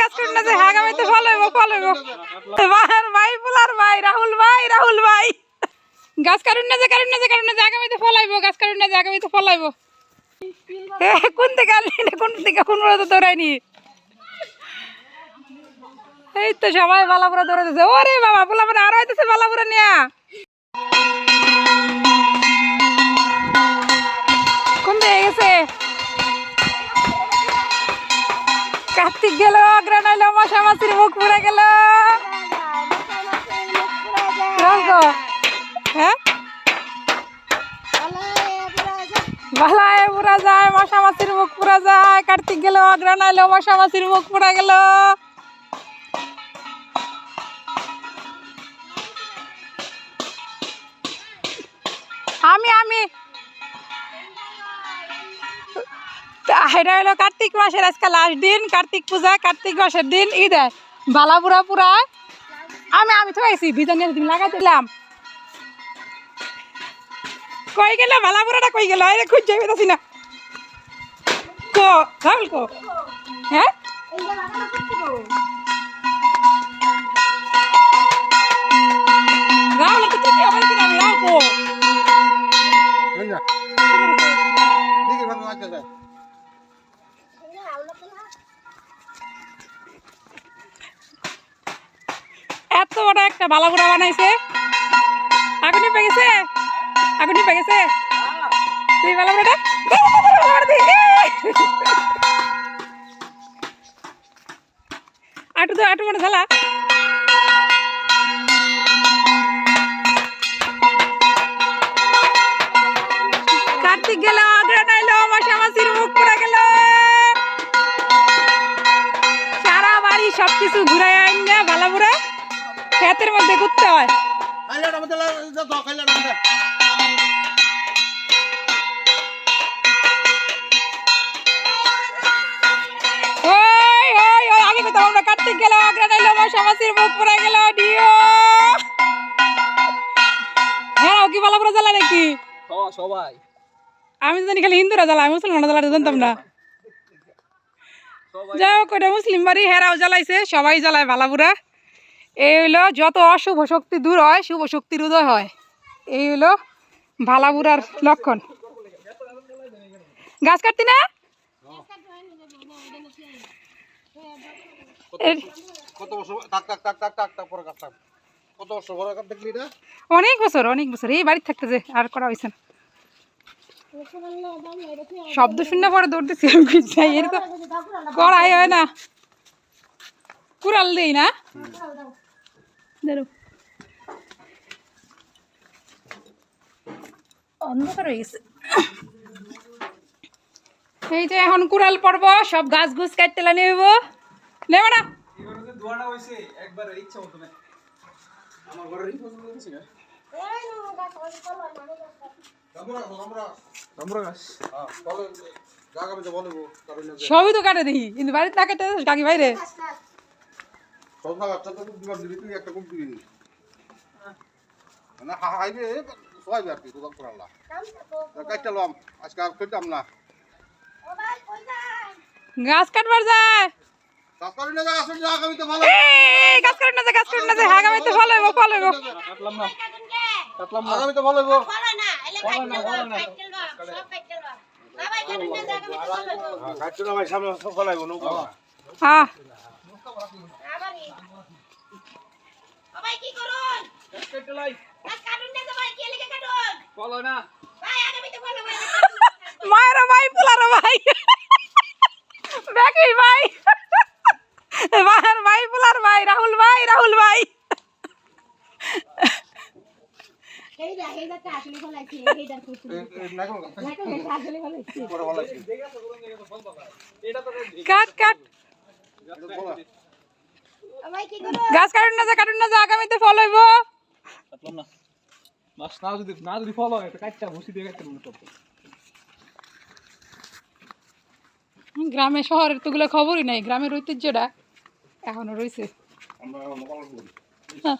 কাটুন না যে আগামীতে ফলাইব ফলাইব ভাইয়ের ভাই পোলার ভাই রাহুল ভাই রাহুল ভাই। গাছ কাটুন না যে কাটুন না যে কাটুন না যে আগামীতে ফলাইব গাছ কাটুন না যে আগামীতে ফলাইব এ, কোন থেকে আনলি না কোন থেকে কোন তো দৌড়াইনি? এই তো সবাই বালাপুরা দৌড়াতেছে ওরে বাবা পোলা মানে আরও হইতেছে বালাপুরা নিয়া। কোন দিকে গেছে? কার্তিক গেল অগ্রাণ আইলো মশা মাছির মুখ পুড়ে গেল। হ্যাঁ? বালায় পুরা যায়, মশা মাছির মুখ পুরা যায়। কার্তিক গেল অগ্রাণ আইলো মশা মাছির মুখ পুরা গেল। আমি আমি এটা হলো কার্তিক মাসের আজকে লাস্ট দিন, কার্তিক পূজা, কার্তিক মাসের দিন, ঈদ বালা পুরা। আমি আমি তো আইছি নিয়ে তুমি লাগাই দিলাম। কই গেল বালা পুরাটা কই গেল? আরে খুঁজ যাই বেতাছি না। কো, রাহুল কো? হ্যাঁ? রাহুল তো তুই আবার একটা বালাগুড়া বানাইছে। আগুনি পেগেছে? আগুনি পেগেছে? তুই আটু তো আটু মানে কার্তিক মুখ গেল সারা সবকিছু ঘুরাই আইন না ভালো বুড়া ক্ষেতের মধ্যে ঘুরতে হয়। আগে কোথাও আমরা কার্তিক গেল মাসির মুখ পুরা গেল ডিও। হ্যাঁ কি ভালো পুরা জ্বালা নাকি সবাই। আমি জানি খালি হিন্দুরা জ্বালা আমি মুসলমানরা জ্বালাতে জানতাম না। যাই হোক ওটা মুসলিম বাড়ি হেরাও জ্বালাইছে সবাই জ্বালায় ভালাপুরা এই হইল যত অশুভ শক্তি দূর হয় শুভ শক্তির উদয় হয়। এই হইল ভালাপুরার লক্ষণ। গাছ কাটতি না? অনেক বছর অনেক বছর। এই বাড়িতে থাকতে যে আর করা হয়েছে না। শব্দ শুনে পরে দৌড়তেছি আমি যাই এর তো করাই হয় না। কুড়াল দেই না? দাঁড়াও। অন্ধকার হয়ে গেছে। এই যে এখন কুড়াল পড়ব সব গাছ গুছ কাটতে নেব। নেব না? সবই তো কাটে দেখি কিন্তু বাড়িতে না কেটে ডাকি বাইরে। তো দিবার দিবি তুই একটা দিবি না হাইবে সবাই আর কি লাম আজকে আর খেতাম না। গাছ কাটবার যায় না ভালো। এই গাছ কাটুন না গাছ কাটুন না যে আগামীতে ফলাইব ফলাইব কাটলাম না। কাটলাম না। আগামীতে ভালো হইব। কাটতে না ভাই সামনে সব ফলাইব নৌকা। হ্যাঁ কেটে লাই। ফলো না মায়ের ভাই পোলার ভাই। দেখি ভাই। মায়ের ভাই পোলার ভাই রাহুল ভাই রাহুল ভাই। না কোন পরে ভালো আছে এটা তো কাট কাট। গাছ কাটুন না যে কাটুন না যে আগামীতে না। বাস না যদি না যদি ফলো হয় তো কাটটা ভুসি দিয়ে কাটতে মনে গ্রামে শহরের তো গুলো খবরই নাই গ্রামের ঐতিহ্যটা এখনও রয়েছে। হ্যাঁ।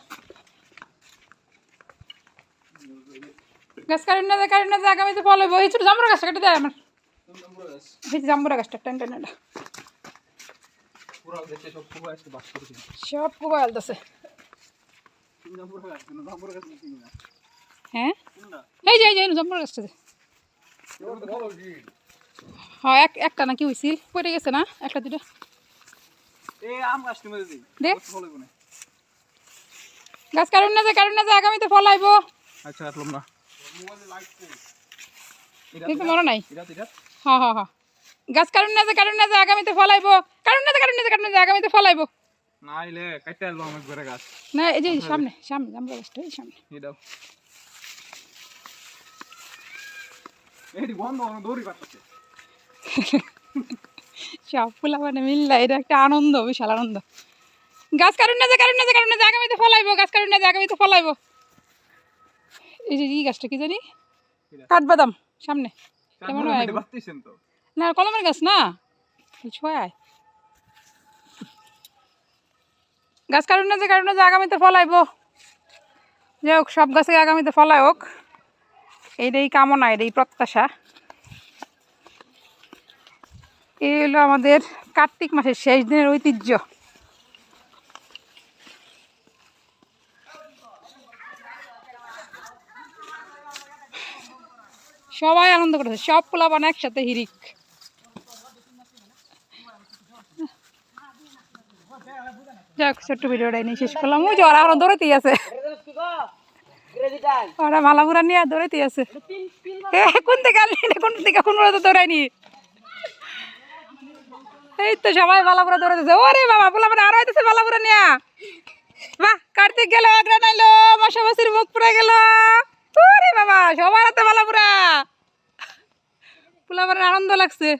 গাছ কাটুন না যে কাটুন না যে আগামীতে ফলাইব এই ছোট জামরা গাছটা কেটে দেয় আমার। জাম্বুরা গাছটা টেন টেন। সব আছে হ্যাঁ এই যে এই যে জম্বর গাছটা যে। এবার তো ভালো কি হ্যাঁ এক একটা নাকি হইছিল পড়ে গেছে না? একটা দুটো। গাছ কারণ না? যে কারণ না যে আগামীতে ফলাইবো আচ্ছা আসলাম না। মোবাইলে লাইট কম এটা কিন্তু মনে নাই। এটা এটা হ্যাঁ হ্যাঁ হ্যাঁ গাছ কারণ না যে কারণ না যে আগামীতে ফলাইবো কারণ না কারণ না কারণ না আগামীতে ফলাইবো। না আইলে কাটতে আমার ঘরে গাছ। না এই যে সামনে সামনে গাছটা এই সামনে। এই দাও। এইটি বন্ধ আমার দৌড়ি সব ফুলা মানে মিললা এটা একটা আনন্দ বিশাল আনন্দ। গাছ কারণ না কারণ না কারণ না আগামীতে ফলাইবো গাছ কারণ না আগামীতে ফলাইবো। এই যে এই গাছটা কি জানি? কাঠবাদাম সামনে। কেমন হয় না কলমের গাছ না? ছয় গাছ কারণ না যে কারণ না যে আগামীতে ফলাইবো। যাই হোক, সব গাছে আগামীতে ফলাই হোক। এইটাই কামনা এটাই প্রত্যাশা। এই হলো আমাদের কার্তিক মাসের শেষ দিনের ঐতিহ্য। সবাই আনন্দ করেছে, সব পোলাপান একসাথে হিরিক। যাক, ছোট্ট ভিডিওটা শেষ করলাম। ওই যে ওরা দৌড়াতেই আছে। ওরা নিয়ে দৌড়াতেই আছে। কোন দিকে আনলি? কোন দিকে কোন তো এই তো সবাই মালাপুরা দৌড়াতেছে ওরে বাবা পোলাপান আরও হইতেছে মালাপুরা নিয়ে। বাহ, কার্তিক গেল, আগ্রা নাইলো মশা মাসির মুখ পুড়ে গেল। ওরে বাবা, সবার হাতে মালাপুরা পোলাপানের আনন্দ লাগছে।